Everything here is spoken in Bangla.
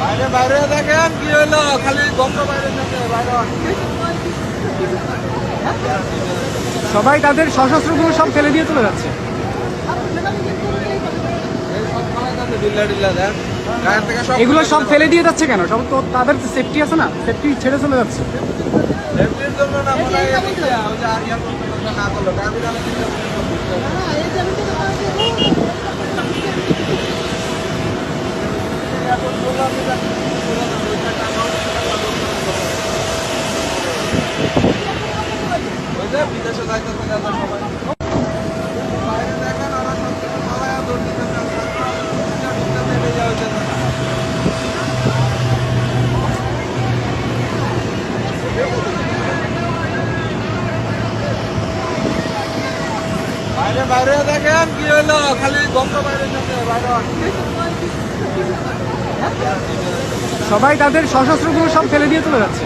বাইরে বাইরে দেখেন কি হলো খালি বাইরে সবাই তাদের সশস্ত্রগুলো সব ফেলে দিয়ে চলে যাচ্ছে। এগুলো সব ফেলে দিয়ে যাচ্ছে কেন? সব তো তাদের সেফটি আছে না? সেফটি ছেড়ে চলে যাচ্ছে। না বিদেশে যাইতেছে যাতে সবাই বাইরে দেখেন বাইরে বাইরে দেখেন কি হলো খালি সবাই তাদের সশস্ত্রগুলো সব ফেলে দিয়ে চলে যাচ্ছে।